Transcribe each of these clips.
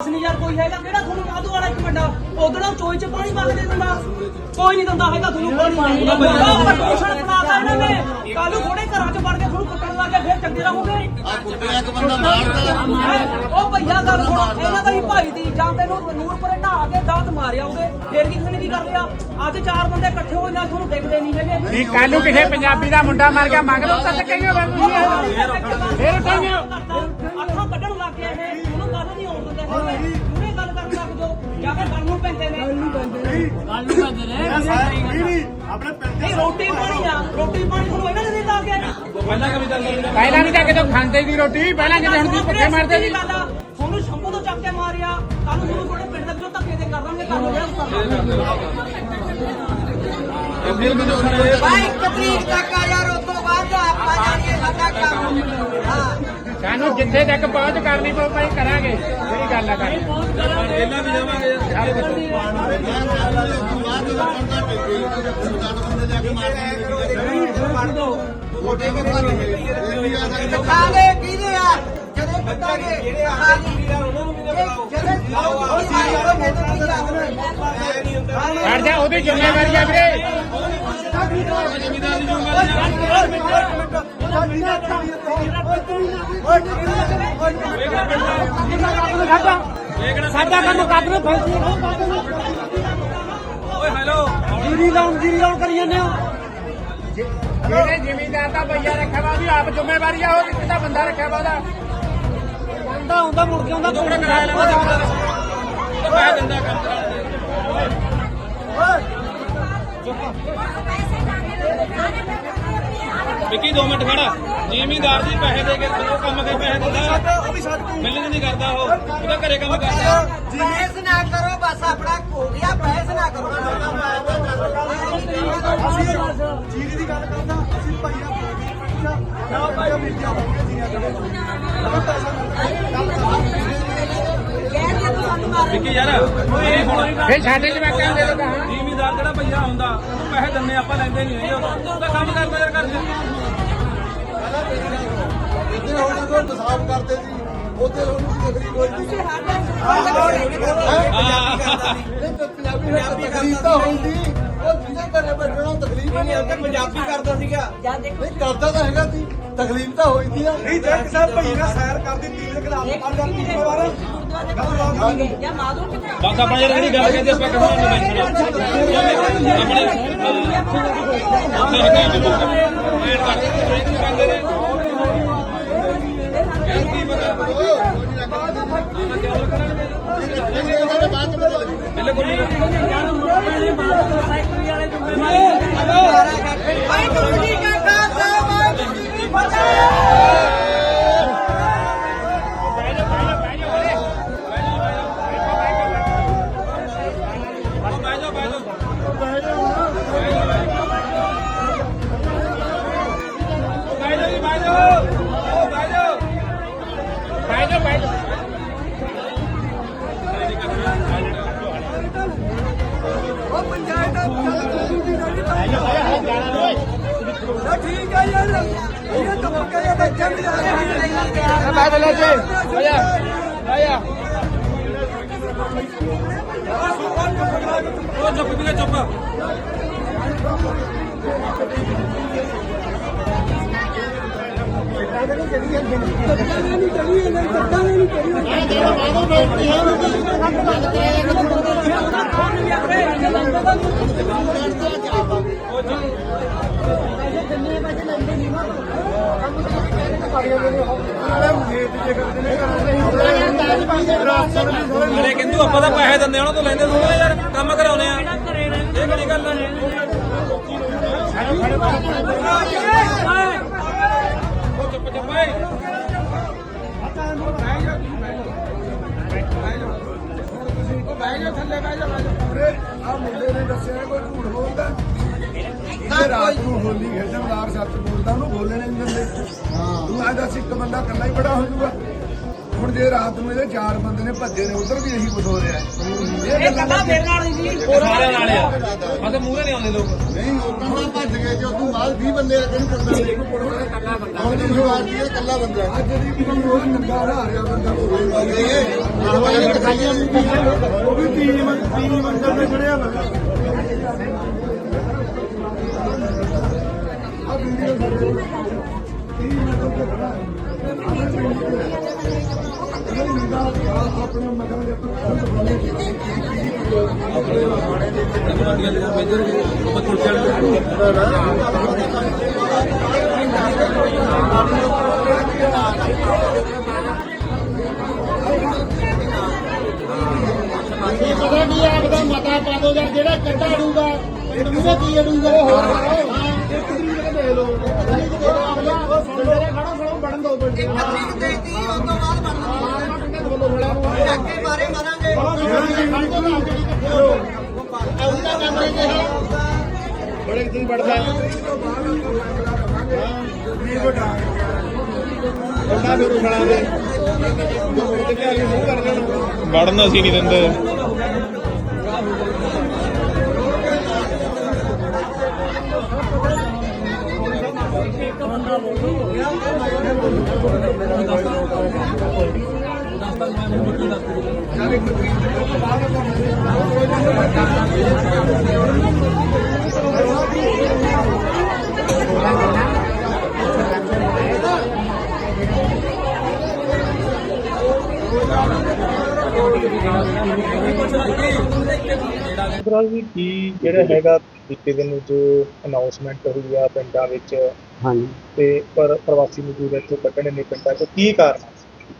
ਨਹੀਂ ਯਾਰ ਕੋਈ ਹੈਗਾ ਕਿਹੜਾ ਤੁਹਾਨੂੰ ਵਾਧੂ ਵਾਲਾ ਇੱਕ ਵੱਡਾ ਉਧਰੋਂ ਚੋਈ ਚ ਪਾਣੀ ਮੰਗਦੇ ਦਿੰਦਾ। ਕੋਈ ਨਹੀਂ ਦਿੰਦਾ ਹੈਗਾ ਤੁਹਾਨੂੰ ਪਾਣੀ। ਉਹ ਪ੍ਰਦੂਸ਼ਣ ਫਲਾਤਾ ਇਹਨਾਂ ਨੇ ਕੱਲੂ ਥੋੜੇ ਘਰਾਂ ਚ ਵੜ ਕੇ ਤੁਹਾਨੂੰ ਕੁੱਟਣ ਲੱਗ ਗਏ ਫਿਰ ਚੰਗੇ ਰਹੋਗੇ। ਆ ਕੁੱਤੇ ਇੱਕ ਬੰਦਾ ਮਾਰਦਾ। ਉਹ ਭਈਆ ਗੱਲ ਸੁਣੋ ਇਹਨਾਂ ਦਾ ਹੀ ਭਾਈ ਦੀ ਜਾਂ ਤੈਨੂੰ ਨੂਰਪੁਰੇ ਢਾਹ ਕੇ ਦਾਤ ਮਾਰਿਆ ਉਹਦੇ ਫਿਰ ਕਿਸੇ ਨੇ ਕੀ ਕਰ ਲਿਆ? ਅੱਜ ਚਾਰ ਬੰਦੇ ਇਕੱਠੇ ਹੋ ਜਾਂ ਤੁਹਾਨੂੰ ਦੇਖਦੇ ਨਹੀਂ ਹੈਗੇ। ਕੱਲ ਨੂੰ ਕਿਸੇ ਪੰਜਾਬੀ ਦਾ ਮੁੰਡਾ ਮਰ ਗਿਆ ਮੰਗ ਲਓ ਤਾਂ ਕਹੀਓ ਫਿਰ ਆਪਣੇ ਪਿੰਡ ਨਹੀਂ ਰੋਟੀ ਪਾਣੀ ਆ। ਰੋਟੀ ਪਾਣੀ ਤੁਹਾਨੂੰ ਇਹਨਾਂ ਨੇ ਨਹੀਂ ਲਾ ਕੇ ਪਹਿਲਾਂ ਵੀ ਤਾਂ ਕਿਤੇ ਖਾਂਦੇ ਦੀ ਰੋਟੀ ਪਹਿਲਾਂ ਕਿਤੇ ਹੁਣ ਦੀ ਪੱਕੇ ਮਾਰਦੇ ਸੀ ਤੁਹਾਨੂੰ ਸ਼ੰਭੂ ਤੋਂ ਚੱਕ ਕੇ ਮਾਰਿਆ। ਕੱਲ ਨੂੰ ਤੁਹਾਨੂੰ ਤੁਹਾਡੇ ਪਿੰਡ ਦੇ ਵਿੱਚੋਂ ਧੱਕੇ ਦੇ ਕਰਾਂਗੇ ਤੁਹਾਨੂੰ ਜਿਹੜਾ ਭਾਈ ਇੱਕ ਤਰੀਕ ਤੱਕ ਆ ਯਾਰ ਉਸ ਤੋਂ ਬਾਅਦ ਆਪਾਂ ਜਾਣੀਏ ਸਾਡਾ ਕੰਮ। ਹਾਂ। ਸਾਨੂੰ ਜਿੱਥੇ ਤੱਕ ਪਹੁੰਚ ਕਰਨੀ ਪਊ ਭਾਈ ਕਰਾਂਗੇ। ਜਿਹੜੀ ਗੱਲ ਆ ਕਰ। ਇਹਨਾਂ ਵੀ ਜਾਵਾਂਗੇ ਤੂੰ ਬਾਅਦ ਦੇ ਬੰਦਾ ਜਾ ਮਾਰਦੇ ਛੋਟੇ ਬੰਦਾ ਨਹੀਂ ਇਹ ਵੀ ਆ ਸਕਦੇ ਖਾਗੇ ਕਿਹਦੇ ਆ ਜਿਹੜੇ ਕੱਟਾਂਗੇ ਜਿਹੜੇ ਆ ਜਿਹੜੇ ਛੱਡ ਜਾ ਉਹਦੀ ਜ਼ਿੰਮੇਵਾਰੀ ਆ ਵੀਰੇ। ਸਾਡਾ ਕੰਮ ਕੱਢ ਲੋ ਜੀਰੀ ਲਾਉਣ ਜੀਰੀ ਲਾਉਣ ਕਰੀ ਜਾਂਦੇ ਹੋ। ਜਿਹੜੇ ਜ਼ਿਮੀਂਦਾਰ ਦਾ ਭਈਆ ਰੱਖਿਆ ਵਾ ਉਹਦੀ ਆਪ ਜ਼ਿੰਮੇਵਾਰੀ ਆ ਉਹ ਕਿਹਦਾ ਬੰਦਾ ਰੱਖਿਆ ਵਾ ਉਹਦਾ? ਬੰਦਾ ਹੁੰਦਾ ਮੁੜ ਕੇ ਹੁੰਦਾ ਕੋਈ ਕਰਾਇਆ ਲੈਂਦਾ। ਵਿੱਕੀ 2 ਮਿੰਟ ਖੜਾ। ਜ਼ਿਮੀਂਦਾਰ ਜੀ ਪੈਸੇ ਦੇ ਕੇ ਉਹ ਕੰਮ ਕੇ ਪੈਸੇ ਦਿੰਦਾ। ਉਹ ਵੀ ਮਿਲਣ ਨਹੀਂ ਕਰਦਾ ਉਹ। ਉਹਦਾ ਘਰੇ ਕੰਮ ਕਰਦਾ। ਬਹਿਸ ਨਾ ਕਰੋ ਬਸ ਆਪਣਾ ਹੋ ਗਿਆ ਬਹਿਸ ਨਾ ਕਰੋ। ਜੀਰੀ ਦੀ ਗੱਲ ਕਰਦਾ ਅਸੀਂ ਭਈਆ ਨਾ ਭਈਆ ਮੀਡੀਆ ਵਿੱਕੀ ਯਾਰ ਇਹ ਹੁਣ ਫਿਰ ਸਾਡੇ ਜਵਾਕਾਂ ਦੇ ਲੋਕਾਂ ਜ਼ਿਮੀਂਦਾਰ ਜਿਹੜਾ ਭਈਆ ਹੁੰਦਾ ਉਹ ਪੈਸੇ ਦਿੰਨੇ ਆਪਾਂ ਲੈਂਦੇ ਨਹੀਂ ਹੈਗੇ ਉਹਦਾ ਕੰਮ ਕਰਦਾ ਯਾਰ ਕਰਦੇ ਜਿੱਥੇ ਹੁਣ ਜਦੋਂ ਇਨਸਾਫ ਕਰਦੇ ਸੀ ਉੱਥੇ ਉਹਨੂੰ ਤਕਲੀਫ ਹੋਈ ਸੀ। ਨਹੀਂ ਤਾਂ ਪੰਜਾਬੀ ਨਾਲ ਤਕਲੀਫ ਤਾਂ ਹੁੰਦੀ। ਉਹ ਜਿਹਨੇ ਘਰੇ ਬੈਠਣਾ ਤਕਲੀਫ ਨਹੀਂ ਹੁੰਦਾ ਪੰਜਾਬੀ ਕਰਦਾ ਸੀਗਾ ਨਹੀਂ ਕਰਦਾ ਤਾਂ ਹੈਗਾ ਸੀ ਤਕਲੀਫ ਤਾਂ ਹੋਈ ਸੀ ਨਹੀਂ ਜੇ ਕਿਸੇ ਭਈ ਨੇ ਸੈਰ ਕਰਦੀ ਤੀਰ ਖਿਲਾਫ ਆ ਜਾਂਦੀ ਵਾਰ ਜਾਂ ਮਾਦੋ ਕਿੱਥੇ ਬਸ ਆਪਾਂ ਯਾਰ ਜਿਹੜੀ ਗੱਲ ਕਹਿੰਦੇ ਆਪਾਂ ਕਰਨਾ ਨਹੀਂ ਆਪਣੇ ਪਤਾ ਲੱਗੂ ਬਿਲਕੁਲ ਨਹੀਂ ਭਾਈ ਗੁਰੂ ਮੁੱਕ ਗਿਆ ਬੱਚੇ ਲੈ ਜੇ ਬਹਿ ਜਾ ਉਹ ਚੁੱਪ ਵੀ ਚੁੱਪ ਅਰੇ ਕਿੰਦੂ, ਆਪਾਂ ਤਾਂ ਪੈਸੇ ਦਿੰਦੇ ਉਹਨਾਂ ਤੋਂ ਲੈਂਦੇ ਥੋੜਾ ਯਾਰ ਕੰਮ ਕਰਾਉਨੇ ਆ। ਇਹ ਕਿਹੜੀ ਗੱਲ ਹੈ ਆ ਮੁੰਡੇ ਨੇ ਦੱਸਿਆ ਕੋਈ ਝੂਠ ਬੋਲਦਾ ਇਹ ਰਾਤ ਨੂੰ ਹੋਲੀ ਖੇਡਣ ਲਾਰ ਸੱਚ ਬੋਲਦਾ ਉਹਨੂੰ ਬੋਲਣੇ ਨਹੀਂ ਦਿੰਦੇ ਹਾਂ। ਤੂੰ ਦੱਸ ਇੱਕ ਬੰਦਾ ਇਕੱਲਾ ਹੀ ਬੜਾ ਹੋ ਜਾਊਗਾ। ਹੁਣ ਜੇ ਰਾਤ ਨੂੰ ਇਹਦੇ ਚਾਰ ਬੰਦੇ ਨੇ ਭੱਜੇ ਨੇ ਉਧਰ ਵੀ ਇਹੀ ਕੁਝ ਹੋ ਰਿਹਾ ਹੈ। ਇਹ ਕੱਲਾ ਮੇਰੇ ਨਾਲ ਨਹੀਂ ਜੀ ਸਾਰਿਆਂ ਨਾਲ ਆ। ਮੈਂ ਤਾਂ ਮੂਹਰੇ ਨਹੀਂ ਆਉਂਦੇ ਲੋਕ। ਨਹੀਂ ਉਦੋਂ ਤਾਂ ਭੱਜ ਗਏ ਜੋ ਤੂੰ ਬਾਅਦ 20 ਬੰਦੇ ਆ ਕਿਹਨੂੰ ਕਰਦਾ ਹੁਣ ਦੀ ਸ਼ੁਰੂਆਤ ਹੀ ਇਕੱਲਾ ਬੰਦਾ ਅੱਜ ਦੀ ਵੀ ਉਹ ਨੰਗਾ ਹਰਾ ਰਿਹਾ ਬੰਦਾ ਕੋਈ ਉਹ ਵੀ ਤੀਨ ਤੀਨ ਮੰਜ਼ਲ ਤੇ ਚੜਿਆ ਵਾ ਆ ਵੀਡੀਓ ਸਾਡੇ ਤੀਨ ਮੰਜ਼ਲ ਤੇ ਖੜਾ ਇਹ ਪਤਾ ਕੀ ਆਪਦਾ ਮਤਾ ਪਾ ਦੋ ਯਾਰ ਜਿਹੜਾ ਕੱਢਾ ਡੂਗਾ ਪਿੰਡ ਕੀ ਅੜੂਗਾ ਉਹ ਹੋਰ ਇੱਕ ਤਰੀਕ ਦੇ ਦੇ ਲੋ ਖੜਾ ਖੜਾ ਬੜਨ ਦੋ ਪਿੰਡ ਇੱਕ ਤਰੀਕ ਦੇ ਦੀ ਉਸ ਤੋਂ ਬਾਅਦ ਬਣਨਾ ਪਿੰਡ ਦੇ ਵੱਲੋਂ ਬੜਾ ਨੂੰ ਅੱਗੇ ਮਾਰੇ ਮਾਰਾਂਗੇ। ਬੜੇ ਦਿਨ ਬੜਦਾ ਵੀ ਵੱਡਾ ਬੰਦਾ ਫਿਰ ਖੜਾ ਦੇ। ਜੋ ਮੁੜ ਕੇ ਕੇ ਮੂੰਹ ਕਰ ਦੇਣਾ। ਵੜਨ ਅਸੀਂ ਨਹੀਂ ਦਿੰਦੇ। ਵੀ ਕੀ ਜਿਹੜਾ ਹੈਗਾ ਬੀਤੇ ਦਿਨ ਜੋ ਅਨਾਉਂਸਮੈਂਟ ਹੋਈ ਆ ਪਿੰਡਾਂ ਵਿੱਚ ਹਾਂਜੀ ਤੇ ਪਰ ਪ੍ਰਵਾਸੀ ਮਜ਼ਦੂਰ ਇੱਥੋਂ ਕੱਢਣੇ ਨੇ ਪਿੰਡਾਂ 'ਚ ਕੀ ਕਾਰਨ?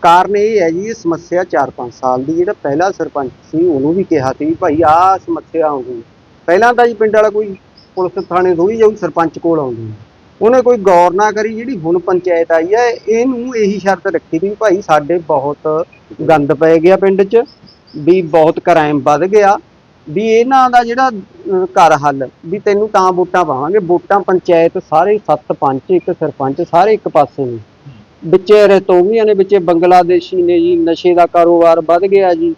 ਕਾਰਨ ਇਹ ਹੈ ਜੀ ਇਹ ਸਮੱਸਿਆ 4-5 ਸਾਲ ਦੀ, ਜਿਹੜਾ ਪਹਿਲਾ ਸਰਪੰਚ ਸੀ, ਉਹਨੂੰ ਵੀ ਕਿਹਾ ਸੀ ਵੀ ਭਾਈ ਆਹ ਸਮੱਸਿਆ ਆਉਂਦੀ ਪਹਿਲਾਂ ਤਾਂ ਜੀ ਪਿੰਡ ਵਾਲਾ ਕੋਈ ਪੁਲਿਸ ਥਾਣੇ ਥੋੜੀ ਜਾਊ ਸਰਪੰਚ ਕੋਲ ਆਉਂਦੀ ਉਹਨੇ ਕੋਈ ਗੌਰ ਨਾ ਕਰੀ, ਜਿਹੜੀ ਹੁਣ ਪੰਚਾਇਤ ਆਈ ਹੈ, ਇਹਨੂੰ ਇਹੀ ਸ਼ਰਤ ਰੱਖੀ ਸੀ ਵੀ ਭਾਈ ਸਾਡੇ ਬਹੁਤ ਗੰਦ ਪੈ ਗਿਆ ਪਿੰਡ 'ਚ, ਵੀ ਬਹੁਤ ਕ੍ਰਾਈਮ ਵੱਧ ਗਿਆ, ਵੀ ਇਹਨਾਂ ਦਾ ਜਿਹੜਾ ਘਰ ਹੱਲ, ਵੀ ਤੈਨੂੰ ਤਾਂ ਵੋਟਾਂ ਪਾਵਾਂਗੇ, ਵੋਟਾਂ ਪੰਚਾਇਤ ਸਾਰੇ ਸੱਤ ਪੰਚ ਇੱਕ ਸਰਪੰਚ ਸਾਰੇ ਇੱਕ ਪਾਸੇ ਨੇ। ਵਿੱਚੇ ਰਤੋਵੀਆਂ ਨੇ ਵਿੱਚੇ ਬੰਗਲਾਦੇਸ਼ੀ ਨੇ ਜੀ ਨਸ਼ੇ ਦਾ ਕਾਰੋਬਾਰ ਵੱਧ ਗਿਆ ਜੀ।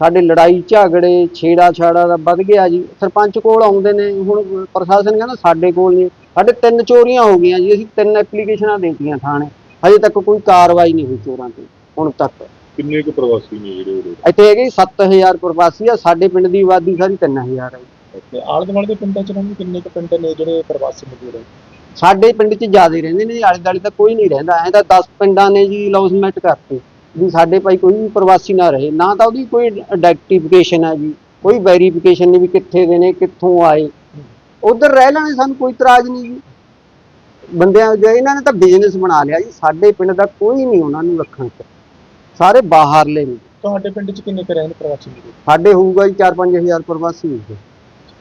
ਸਾਡੇ ਲੜਾਈ ਝਗੜੇ ਛੇੜਾ ਛਾੜਾ ਦਾ ਵੱਧ ਗਿਆ ਜੀ। ਸਰਪੰਚ ਕੋਲ ਆਉਂਦੇ ਨੇ ਹੁਣ ਪ੍ਰਸ਼ਾਸਨ ਕਹਿੰਦਾ ਸਾਡੇ ਕੋਲ ਨਹੀਂ। ਸਾਡੇ ਤਿੰਨ ਚੋਰੀਆਂ ਹੋ ਗਈਆਂ ਜੀ ਅਸੀਂ ਤਿੰਨ ਐਪਲੀਕੇਸ਼ਨਾਂ ਦੇਤੀਆਂ ਥਾਣੇ। ਹਜੇ ਤੱਕ ਕੋਈ ਕਾਰਵਾਈ ਨਹੀਂ ਹੋਈ ਚੋਰਾਂ ਤੇ ਹੁਣ ਤੱਕ। ਕਿੰਨੇ ਕੁ ਪ੍ਰਵਾਸੀ ਨੇ ਜਿਹੜੇ ਉਰੇ? ਇੱਥੇ ਹੈਗੇ ਜੀ 7000 ਪ੍ਰਵਾਸੀ ਆ ਸਾਡੇ ਪਿੰਡ ਦੀ ਆਬਾਦੀ ਸਾਰੀ 3000 ਹੈ ਆਲੇ ਦੁਆਲੇ ਦੇ ਪਿੰਡਾਂ 'ਚ ਰਹਿੰਦੇ ਕਿੰਨੇ ਕੁ ਪਿੰਡ ਨੇ ਜਿਹੜੇ ਪ੍ਰਵਾਸੀ ਮਜ਼ਦੂਰ ਹੈ ਸਾਡੇ ਪਿੰਡ 'ਚ ਜ਼ਿਆਦਾ ਹੀ ਰਹਿੰਦੇ ਨੇ ਜੀ, ਆਲੇ ਦੁਆਲੇ ਤਾਂ ਕੋਈ ਨਹੀਂ ਰਹਿੰਦਾ। ਐਂ ਤਾਂ 10 ਪਿੰਡਾਂ ਨੇ ਜੀ ਲੌਸਮੈਂਟ ਕਰਤੇ। ਵੀ ਸਾਡੇ ਭਾਈ ਕੋਈ ਵੀ ਪ੍ਰਵਾਸੀ ਨਾ ਰਹੇ ਨਾ ਤਾਂ ਉਹਦੀ ਕੋਈ ਆਇਡੈਂਟੀਫਿਕੇਸ਼ਨ ਹੈ ਜੀ ਕੋਈ ਵੈਰੀਫਿਕੇਸ਼ਨ ਨਹੀਂ ਵੀ ਕਿੱਥੇ ਦੇ ਨੇ ਕਿੱਥੋਂ ਆਏ। ਉਧਰ ਰਹਿ ਲੈਣੇ ਸਾਨੂੰ ਕੋਈ ਇਤਰਾਜ਼ ਨਹੀਂ ਜੀ। ਬੰਦਿਆਂ ਜੇ ਇਹਨਾਂ ਨੇ ਤਾਂ ਬਿਜ਼ਨਸ ਬਣਾ ਲਿਆ ਜੀ। ਸਾਡੇ ਪਿੰਡ ਦਾ ਕੋਈ ਨਹੀਂ ਉਹਨਾਂ ਨੂੰ ਰੱਖਣ ਚ। ਸਾਰੇ ਬਾਹਰਲੇ ਨੇ। ਤੁਹਾਡੇ ਪਿੰਡ 'ਚ ਕਿੰਨੇ ਕੁ ਰਹਿੰਦੇ ਪ੍ਰਵਾਸੀ? ਮਜ਼ਦੂਰ ਸਾਡੇ ਹੋਊਗਾ ਜੀ 4-5000 ਪ੍ਰਵਾਸੀ ਹੋਊਗੇ।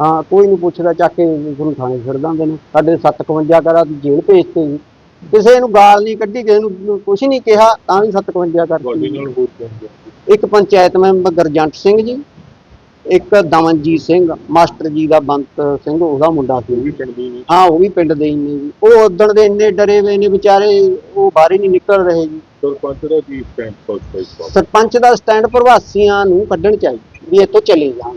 ਹਾਂ ਕੋਈ ਨਹੀਂ ਪੁੱਛਦਾ ਚੱਕ ਕੇ ਤੁਹਾਨੂੰ ਥਾਣੇ ਛੱਡ ਦਿੰਦੇ ਨੇ। ਸਾਡੇ 751 ਕਰਾ ਜੇਲ੍ਹ ਭੇਜਤੇ ਜੀ ਕਿਸੇ ਨੂੰ ਗਾਲ ਨਹੀਂ ਕੱਢੀ ਕਿਸੇ ਨੂੰ ਕੁਝ ਨਹੀਂ ਕਿਹਾ ਤਾਂ ਵੀ 751 ਤੁਹਾਡੇ ਕਰਤੀ ਨਾਲ ਹੋਰ ਕੌਣ ਗਿਆ ਇੱਕ ਪੰਚਾਇਤ ਮੈਂਬਰ ਗਰਜੰਟ ਸਿੰਘ ਜੀ ਇੱਕ ਦਮਨਜੀਤ ਸਿੰਘ ਮਾਸਟਰ ਜੀ ਦਾ ਬੰਤ ਸਿੰਘ ਉਹਦਾ ਮੁੰਡਾ ਸੀ। ਉਹ ਵੀ ਪਿੰਡ ਦੇ ਨੇ। ਹਾਂ ਉਹ ਵੀ ਪਿੰਡ ਦੇ ਹੀ ਨੇ ਜੀ। ਉਹ ਉਦਣ ਦੇ ਇੰਨੇ ਡਰੇ ਹੋਏ ਨੇ ਵਿਚਾਰੇ ਉਹ ਬਾਹਰ ਹੀ ਨਹੀਂ ਨਿਕਲ ਰਹੇ ਜੀ। ਦਾ ਕੀ ਸਟੈਂਡ ਸਰਪੰਚ ਦਾ ਸਟੈਂਡ ਪ੍ਰਵਾਸੀਆਂ ਨੂੰ ਕੱਢਣ ਚਾਹੀਦਾ ਵੀ ਇੱਥੋਂ ਚਲੇ ਜਾਣ।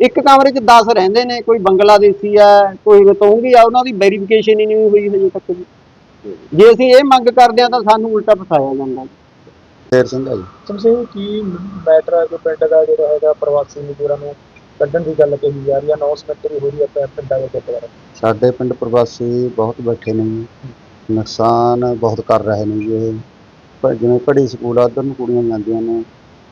ਇੱਕ ਕਮਰੇ 'ਚ 10 ਰਹਿੰਦੇ ਨੇ ਕੋਈ ਬੰਗਲਾਦੇਸ਼ੀ ਆ ਕੋਈ ਰਤੋਂਗੀ ਆ ਉਹਨਾਂ ਦੀ ਵੈਰੀਫਿਕੇਸ਼ਨ ਹੀ ਨਹੀਂ ਹੋਈ ਹਜੇ ਤੱਕ ਜੀ। ਜੇ ਅਸੀਂ ਇਹ ਮੰਗ ਕਰਦੇ ਆ ਤਾਂ ਸਾਨੂੰ ਉਲਟਾ ਫਸਾਇਆ ਜਾਂਦਾ ਸ਼ੇਰ ਸਿੰਘ ਜੀ। ਸਮਸੇ ਕੀ ਮੈਟਰ ਹੈ ਜੋ ਪਿੰਡ ਦਾ ਜਿਹੜਾ ਹੈਗਾ ਪ੍ਰਵਾਸੀ ਮਜ਼ਦੂਰਾਂ ਨੂੰ ਕੱਢਣ ਦੀ ਗੱਲ ਕਹੀ ਜਾ ਰਹੀ ਹੈ? ਅਨਾਉਂਸਮੈਂਟ ਵੀ ਹੋ ਰਹੀ ਹੈ ਪਿੰ- ਪਿੰਡਾਂ ਦੇ ਗੁਰਦੁਆਰਾ ਸਾਡੇ ਪਿੰਡ ਪ੍ਰਵਾਸੀ ਬਹੁਤ ਬੈਠੇ ਨੇ ਜੀ। ਨੁਕਸਾਨ ਬਹੁਤ ਕਰ ਰਹੇ ਨੇ ਜੀ ਇਹ। ਜਿਵੇਂ ਪੜ੍ਹੀ ਸਕੂਲ ਆ ਉੱਧਰ ਨੂੰ ਕੁੜੀਆਂ ਜਾਂਦੀਆਂ ਨੇ।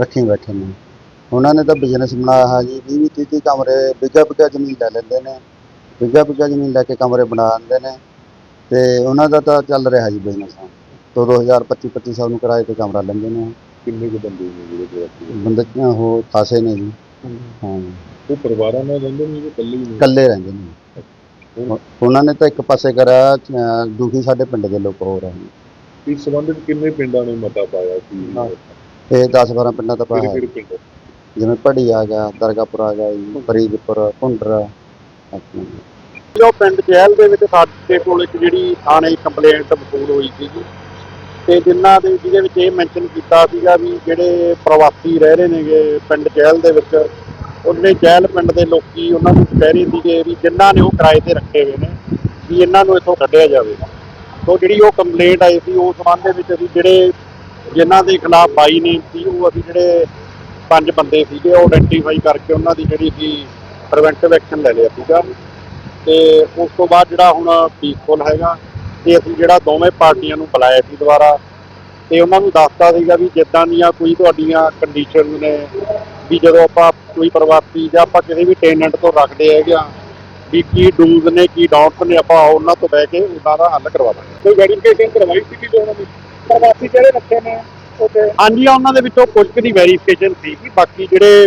ਰੱਖੀ ਬੈਠੇ ਨੇ। ਉਹਨਾਂ ਨੇ ਤਾਂ ਬਿਜ਼ਨਸ ਬਣਾਇਆ ਹੈ ਜੀ 20 30 30 ਕਮਰੇ ਬਿੱਗਾ ਬਿੱਗਾ ਜ਼ਮੀਨ ਲੈ ਲੈਂਦੇ ਨੇ। ਬਿੱਗਾ ਬਿੱਗਾ ਜ਼ਮੀਨ ਲੈ ਕੇ ਕਮਰੇ ਬਣਾ ਦਿੰਦੇ ਨੇ। ਤੇ ਉਹਨਾਂ ਦਾ ਤਾਂ ਚੱਲ ਰਿਹਾ ਜੀ ਬਿਜ਼ਨਸ ਦੋ 2000 25 2500 ਨੂੰ ਕਿਰਾਏ ਤੇ ਕਮਰਾ ਲੈਂਦੇ ਨੇ। ਕਿੰਨੇ ਕੁ ਬੰਦੇ ਨੇ ਜਿਹੜੇ? ਬੰਦੇ ਉਹ ਖਾਸੇ ਨੇ ਜੀ। ਹਾਂ। ਉਹ ਪਰਿਵਾਰਾਂ ਨਾਲ ਰਹਿੰਦੇ ਨੇ ਜਾਂ ਇਕੱਲੇ ਨੇ? ਇਕੱਲੇ ਰਹਿੰਦੇ ਨੇ। ਉਹ- ਉਹਨਾਂ ਨੇ ਤਾਂ ਇੱਕ ਪਾਸੇ ਕਰਿਆ ਦੁਖੀ ਸਾਡੇ ਪਿੰਡ ਦੇ ਲੋਕ ਹੋ ਰਹੇ ਨੇ ਇਸ ਸੰਬੰਧ ਵਿੱਚ ਕਿੰਨੇ ਪਿੰਡਾਂ ਨੇ ਮਤਾ ਪਾਇਆ ਸੀ। ਇਹ 10 12 ਪਿੰਡਾਂ ਦਾ ਪਾਇਆ ਕਿਹੜੇ ਪਿੰਡ? ਜਿਵੇਂ ਪੜੀ ਆ ਗਿਆ ਦਰਗਾਪੁਰ ਆ ਗਿਆ ਜੀ ਫਰੀਦਪੁਰ ਭੁੰਡਰ। ਆਪਣਾ ਜੋ ਪਿੰਡ ਜੈਲ ਦੇ ਵਿੱਚ ਸਾਡੇ ਕੋਲ ਇੱਕ ਜਿਹੜੀ ਥਾਣੇ ਕੰਪਲੇਂਟ ਵਸੂਲ ਹੋਈ ਸੀਗੀ ਤੇ ਜਿਨ੍ਹਾਂ ਦੇ ਜਿਹਦੇ ਵਿੱਚ ਇਹ ਮੈਂਸ਼ਨ ਕੀਤਾ ਸੀਗਾ ਵੀ ਜਿਹੜੇ ਪ੍ਰਵਾਸੀ ਰਹਿ ਰਹੇ ਨੇਗੇ ਪਿੰਡ ਜੈਲ ਦੇ ਵਿੱਚ ਉਹਨੇ ਜੈਲ ਪਿੰਡ ਦੇ ਲੋਕੀ ਉਹਨਾਂ ਨੂੰ ਕਹਿ ਰਹੇ ਸੀਗੇ ਵੀ ਜਿਨ੍ਹਾਂ ਨੇ ਉਹ ਕਿਰਾਏ ਤੇ ਰੱਖੇ ਹੋਏ ਨੇ ਵੀ ਇਹਨਾਂ ਨੂੰ ਇੱਥੋਂ ਕੱਢਿਆ ਜਾਵੇ। ਤੋਂ ਜਿਹੜੀ ਉਹ ਕੰਪਲੇਂਟ ਆਈ ਸੀ ਉਸ ਸੰਬੰਧ ਦੇ ਵਿੱਚ ਅਸੀਂ ਜਿਹੜੇ ਜਿਨ੍ਹਾਂ ਦੇ ਖਿਲਾਫ ਬਾਈ ਨੇਮ ਸੀ, ਉਹ ਅਸੀਂ ਜਿਹੜੇ ਪੰਜ ਬੰਦੇ ਸੀਗੇ, ਉਹ ਆਇਡੈਂਟੀਫਾਈ ਕਰਕੇ ਉਹਨਾਂ ਦੀ ਜਿਹੜੀ ਸੀ ਪ੍ਰੀਵੈਂਟਿਵ ਐਕਸ਼ਨ ਲੈ ਲਿਆ ਸੀਗਾ। ਤੇ ਉਸ ਤੋਂ ਬਾਅਦ ਜਿਹੜਾ ਹੁਣ ਪੀਸਫੁਲ ਹੈਗਾ ਤੇ ਅਸੀਂ ਜਿਹੜਾ ਦੋਵੇਂ ਪਾਰਟੀਆਂ ਨੂੰ ਬੁਲਾਇਆ ਸੀ ਦੁਬਾਰਾ, ਤੇ ਉਹਨਾਂ ਨੂੰ ਦੱਸਤਾ ਸੀਗਾ ਵੀ ਜਿੱਦਾਂ ਦੀਆਂ ਕੋਈ ਤੁਹਾਡੀਆਂ ਕੰਡੀਸ਼ਨ ਨੇ, ਵੀ ਜਦੋਂ ਆਪਾਂ ਕੋਈ ਪ੍ਰਵਾਸੀ ਜਾਂ ਆਪਾਂ ਕਿਸੇ ਵੀ ਟੈਨੈਂਟ ਤੋਂ ਰੱਖਦੇ ਹੈਗੇ ਆ ਵੀ ਕੀ ਡੂਜ਼ ਨੇ ਕੀ ਡਾਊਟਸ ਨੇ ਆਪਾਂ ਉਹਨਾਂ ਤੋਂ ਬਹਿ ਕੇ ਉਹਨਾਂ ਦਾ ਹੱਲ ਕਰਵਾ ਦਾਂਗੇ। ਕੋਈ ਵੈਰੀਫਿਕੇਸ਼ਨ ਕਰਵਾਈ ਸੀ ਕਿ ਉਹਨਾਂ ਦੀ ਪ੍ਰਵਾਸੀ ਜਿਹੜੇ ਰੱਖੇ ਨੇ ਉਹਦੇ ਹਾਂਜੀ ਉਹਨਾਂ ਦੇ ਵਿੱਚੋਂ ਕੁਝ ਕੁ ਦੀ ਵੈਰੀਫਿਕੇਸ਼ਨ ਸੀ ਕਿ ਬਾਕੀ ਜਿਹੜੇ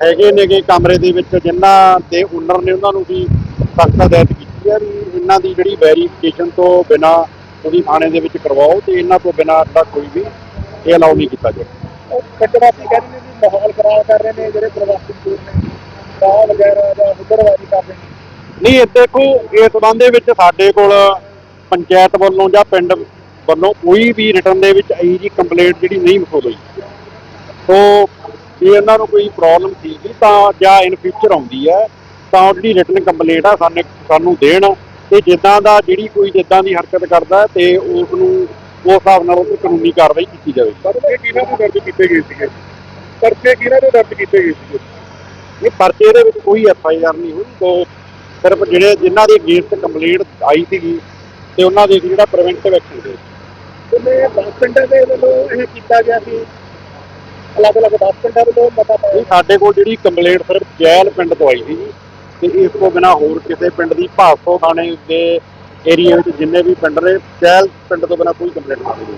ਹੈਗੇ ਨੇਗੇ ਕਮਰੇ ਦੇ ਵਿੱਚ ਜਿਨ੍ਹਾਂ ਦੇ ਓਨਰ ਨੇ ਉਹਨਾਂ ਨੂੰ ਵੀ ਸਖਤ ਹਦਾਇਤ ਕੀਤੀ ਹੈ ਵੀ ਇਹਨਾਂ ਦੀ ਜਿਹੜੀ ਵੈਰੀਫਿਕੇਸ਼ਨ ਤੋਂ ਬਿਨਾ ਉਹਦੀ ਥਾਣੇ ਦੇ ਵਿੱਚ ਕਰਵਾਓ ਤੇ ਇਹਨਾਂ ਤੋਂ ਬਿਨਾ ਦਾ ਕੋਈ ਵੀ ਇਹ ਅਲਾਉ ਨਹੀਂ ਕੀਤਾ ਜਾਏ ਪਿੰਡਵਾਸੀ ਕਹਿੰਦੇ ਨੇ ਵੀ ਮਾਹੌਲ ਖਰਾਬ ਕਰ ਰਹੇ ਨੇ ਜਿਹੜੇ ਪ੍ਰਵਾਸੀ ਮਜ਼ਦੂਰ ਨੇ ਸਾਹ ਵਗੈਰਾ ਜਾਂ ਹੁਦਰਵਾਜੀ ਕਰ ਰਹੇ ਨੇ। ਨਹੀਂ ਇਹ ਦੇਖੋ ਇਸ ਸੰਬੰਧ ਦੇ ਵਿੱਚ ਸਾਡੇ ਕੋਲ ਪੰਚਾਇਤ ਵੱਲੋਂ ਜਾਂ ਪਿੰਡ ਵੱਲੋਂ ਕੋਈ ਵੀ ਰਿਟਰਨ ਦੇ ਵਿੱਚ ਇਹੀ ਜੀ ਕੰਪਲੇਂਟ ਜਿਹੜੀ ਨਹੀਂ ਵਸੂਲ ਹੋਈ ਸੋ ਜੇ ਇਹਨਾਂ ਨੂੰ ਕੋਈ ਪ੍ਰੋਬਲਮ ਸੀਗੀ ਤਾਂ ਜਾਂ ਇਨ ਫਿਊਚਰ ਆਉਂਦੀ ਹੈ ਤਾਂ ਉਹ ਜਿਹੜੀ ਰਿਟਰਨ ਕੰਪਲੇਂਟ ਆ ਸਾਨੂੰ ਸਾਨੂੰ ਦੇਣ। ਤੇ ਜਿੱਦਾਂ ਦਾ ਜਿਹੜੀ ਕੋਈ ਜਿੱਦਾਂ ਦੀ ਹਰਕਤ ਕਰਦਾ ਤੇ ਉਸ ਨੂੰ ਉਸ ਹਿਸਾਬ ਨਾਲ ਉਹ ਕਾਨੂੰਨੀ ਕਾਰਵਾਈ ਕੀਤੀ ਜਾਵੇ। ਪਰਚੇ ਕਿਹਨਾਂ ਦੇ ਦਰਜ ਕੀਤੇ ਗਏ ਸੀਗੇ? ਪਰਚੇ ਕਿਹਨਾਂ ਦੇ ਦਰਜ ਕੀਤੇ ਗਏ ਸੀਗੇ? ਇਹ ਪਰਚੇ ਦੇ ਵਿੱਚ ਕੋਈ ਐਫ ਆਈ ਆਰ ਨਹੀਂ ਹੋਈ ਤੋਂ ਸਿਰਫ ਜਿਹੜੇ ਜਿਨ੍ਹਾਂ ਦੇ ਅਗੇਂਸਟ ਕੰਪਲੇਂਟ ਆਈ ਸੀਗੀ ਤੇ ਉਹਨਾਂ ਦੇ ਜਿਹੜਾ ਪ੍ਰੀਵੈਂਟਿਵ ਐਕਸ਼ਨ ਦੇ ਉਹਨੇ 10 ਪਿੰਡਾਂ ਦੇ ਵੱਲੋਂ ਇਹ ਕੀਤਾ ਗਿਆ ਸੀ ਅਲੱਗ-ਅਲੱਗ 10 ਪਿੰਡਾਂ ਵੱਲੋਂ ਪਾਇਆ ਸਾਡੇ ਕੋਲ ਜਿਹੜੀ ਕੰਪਲੇਂਟ ਸਿਰਫ ਜੈਲ ਪਿੰਡ ਤੋਂ ਆਈ ਸੀ ਜੀ ਤੇ ਇਸ ਤੋਂ ਬਿਨਾ ਹੋਰ ਕਿਸੇ ਪਿੰਡ ਦੀ ਭਾਸੋ ਥਾਣੇ ਦੇ ਏਰੀਆ ਵਿੱਚ ਜਿੰਨੇ ਵੀ ਪਿੰਡ ਨੇ ਜੈਲ ਪਿੰਡ ਤੋਂ ਬਿਨਾ ਕੋਈ ਕੰਪਲੇਂਟ ਨਹੀਂ ਆਈ।